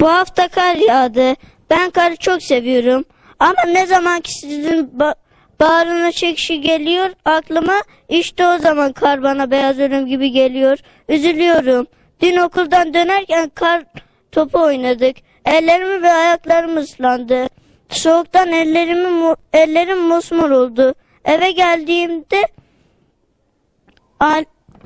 Bu hafta kar yağdı. Ben karı çok seviyorum. Ama ne zaman ki sizin ba- bağrına çekişi geliyor aklıma işte o zaman kar bana beyaz ölüm gibi geliyor. Üzülüyorum. Dün okuldan dönerken kar topu oynadık. Ellerimi ve ayaklarım ıslandı. Soğuktan ellerimi ellerim mosmor oldu. Eve geldiğimde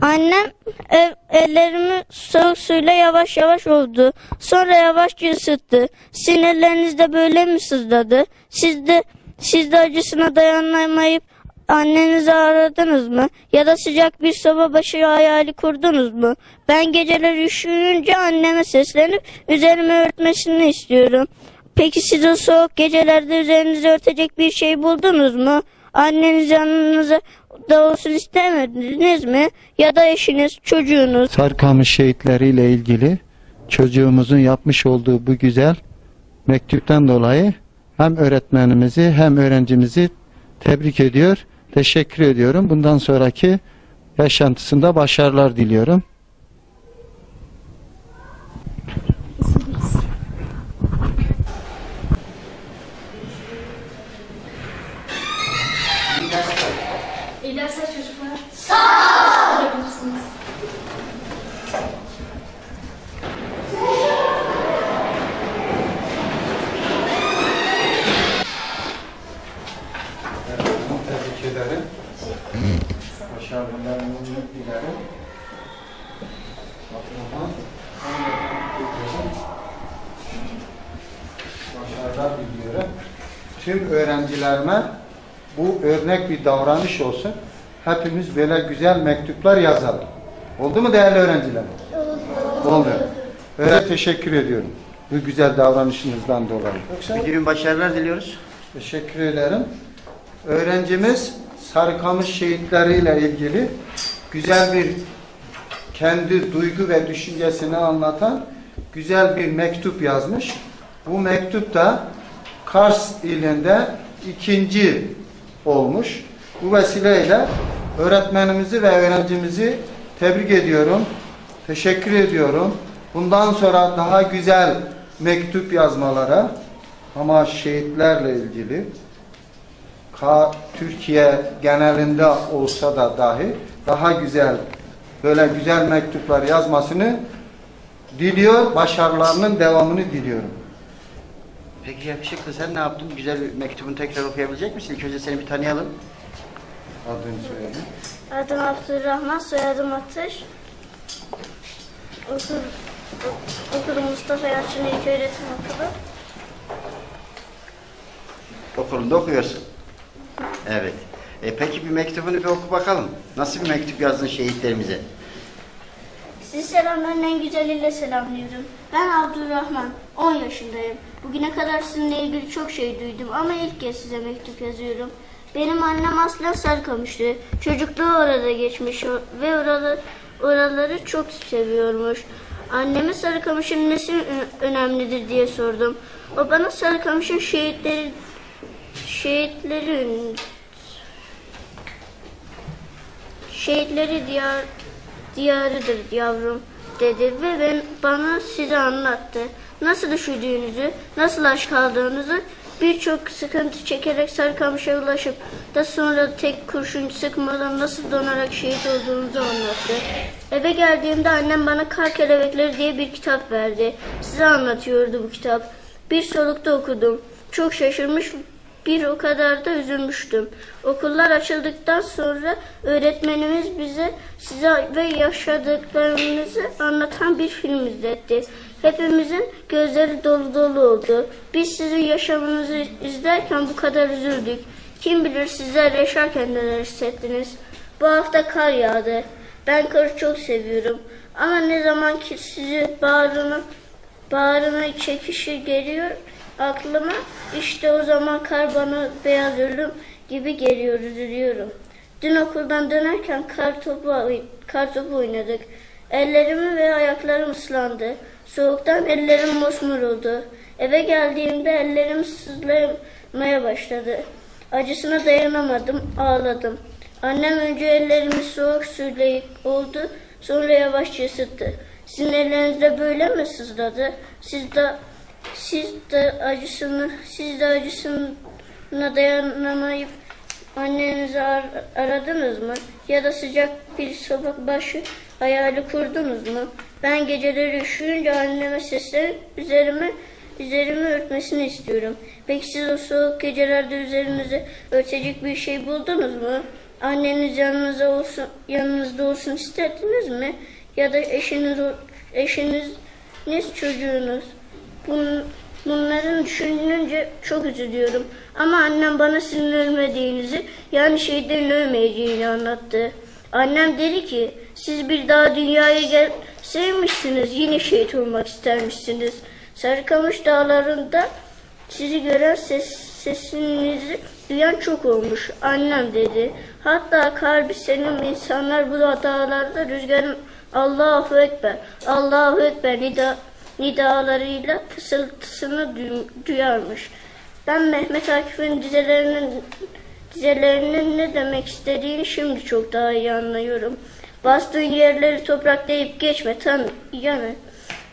annem ev, ellerimi soğuk suyla yavaş yavaş oldu. Sonra yavaşça ısıttı. Sinirleriniz de böyle mi sızladı? Siz de, siz de acısına dayanamayıp annenizi aradınız mı? Ya da sıcak bir soba başı hayali kurdunuz mu? Ben geceler üşüyünce anneme seslenip üzerimi örtmesini istiyorum. Peki siz o soğuk gecelerde üzerinizi örtecek bir şey buldunuz mu? Anneniz yanınıza da olsun istemediniz mi? Ya da eşiniz, çocuğunuz. Sarıkamış şehitleriyle ilgili çocuğumuzun yapmış olduğu bu güzel mektuptan dolayı hem öğretmenimizi hem öğrencimizi tebrik ediyor, teşekkür ediyorum. Bundan sonraki yaşantısında başarılar diliyorum. İyi dersler çocuklar. Sağ olun. Tebrik ederim. Başarılarını dilerim. Başarılar diliyorum. Tüm öğrencilerime bu örnek bir davranış olsun. Hepimiz böyle güzel mektuplar yazalım. Oldu mu değerli öğrenciler? Oldu. Öyle teşekkür ediyorum. Bu güzel davranışınızdan dolayı. Müdürüm başarılar diliyoruz. Teşekkür ederim. Öğrencimiz Sarıkamış şehitleriyle ilgili güzel bir kendi duygu ve düşüncesini anlatan güzel bir mektup yazmış. Bu mektup da Kars ilinde ikinci olmuş. Bu vesileyle öğretmenimizi ve öğrencimizi tebrik ediyorum. Teşekkür ediyorum. Bundan sonra daha güzel mektup yazmalara ama şehitlerle ilgili Türkiye genelinde olsa da dahi daha güzel böyle güzel mektuplar yazmasını diliyor, başarılarının devamını diliyorum. Peki yakışıklı sen ne yaptın? Güzel bir mektubunu tekrar okuyabilecek misin? İlk önce seni bir tanıyalım. Adını söyle. Adım Abdurrahman, soyadım Atış. Okul, okulum Mustafa Yalçın İlköğretim Okulu. Okulunda okuyorsun. Evet. E, peki bir mektubunu bir oku bakalım. Nasıl bir mektup yazdın şehitlerimize? Sizi selamların en güzeliyle selamlıyorum. Ben Abdurrahman, 10 yaşındayım. Bugüne kadar sizinle ilgili çok şey duydum ama ilk kez size mektup yazıyorum. Benim annem aslen Sarıkamış'tı. Çocukluğu orada geçmiş ve oraları, oraları çok seviyormuş. Anneme Sarıkamış'ın nesi önemlidir diye sordum. O bana Sarıkamış'ın şehitleri şehitleri Şehitleri diyar, diyarıdır yavrum dedi ve ben bana size anlattı. Nasıl üşüdüğünüzü, nasıl aç kaldığınızı, birçok sıkıntı çekerek Sarıkamış'a ulaşıp da sonra tek kurşun sıkmadan nasıl donarak şehit olduğunuzu anlattı. Eve geldiğimde annem bana Kar Kelebekleri diye bir kitap verdi. Size anlatıyordu bu kitap. Bir solukta okudum. Çok şaşırmış bir o kadar da üzülmüştüm. Okullar açıldıktan sonra öğretmenimiz bize size ve yaşadıklarınızı anlatan bir film izletti. Hepimizin gözleri dolu dolu oldu. Biz sizin yaşamınızı izlerken bu kadar üzüldük. Kim bilir sizler yaşarken neler hissettiniz. Bu hafta kar yağdı. Ben karı çok seviyorum. Ama ne zaman ki sizi bağrına Bağrına çekişi geliyor aklıma. İşte o zaman kar bana beyaz ölüm gibi geliyor, üzülüyorum. Dün okuldan dönerken kar topu, kar topu oynadık. Ellerimi ve ayaklarım ıslandı. Soğuktan ellerim mosmor oldu. Eve geldiğimde ellerim sızlamaya başladı. Acısına dayanamadım, ağladım. Annem önce ellerimi soğuk suyla oldu, sonra yavaşça ısıttı. Sizin ellerinizde böyle mi sızladı? Siz de siz de acısını siz de acısına dayanamayıp annenizi ar- aradınız mı? Ya da sıcak bir sabah başı hayali kurdunuz mu? Ben geceleri üşüyünce anneme seslenip üzerime üzerimi örtmesini istiyorum. Peki siz o soğuk gecelerde üzerinize örtecek bir şey buldunuz mu? Anneniz yanınızda olsun, yanınızda olsun istediniz mi? Ya da eşiniz, eşiniz, çocuğunuz? Bun, bunların düşününce çok üzülüyorum. Ama annem bana sizin ölmediğinizi, yani şeylerin ölmeyeceğini anlattı. Annem dedi ki, siz bir daha dünyaya gelseymişsiniz, yine şehit olmak istermişsiniz. Sarıkamış dağlarında sizi gören ses, sesinizi duyan çok olmuş. Annem dedi. Hatta kalbi senin insanlar bu dağlarda rüzgarın Allahu Ekber, Allahu Ekber nida, nidalarıyla fısıltısını duy- duyarmış. Ben Mehmet Akif'in dizelerinin dizelerinin ne demek istediğini şimdi çok daha iyi anlıyorum. Bastığın yerleri topraklayıp geçme tan yani.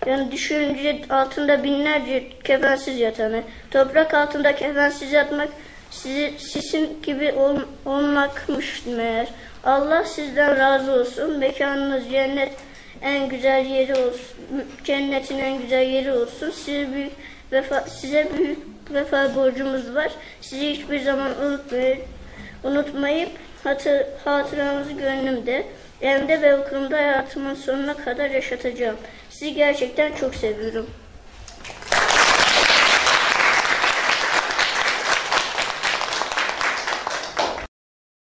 Yani düşünce altında binlerce kefensiz yatanı. Toprak altında kefensiz yatmak sizi, sizin gibi ol, olmakmış meğer. Allah sizden razı olsun. Mekanınız cennet en güzel yeri olsun. Cennetin en güzel yeri olsun. Size büyük vefa, size büyük vefa borcumuz var. Sizi hiçbir zaman unutmayın. Unutmayıp hatır, hatıranızı gönlümde, evde ve okulumda hayatımın sonuna kadar yaşatacağım. Sizi gerçekten çok seviyorum.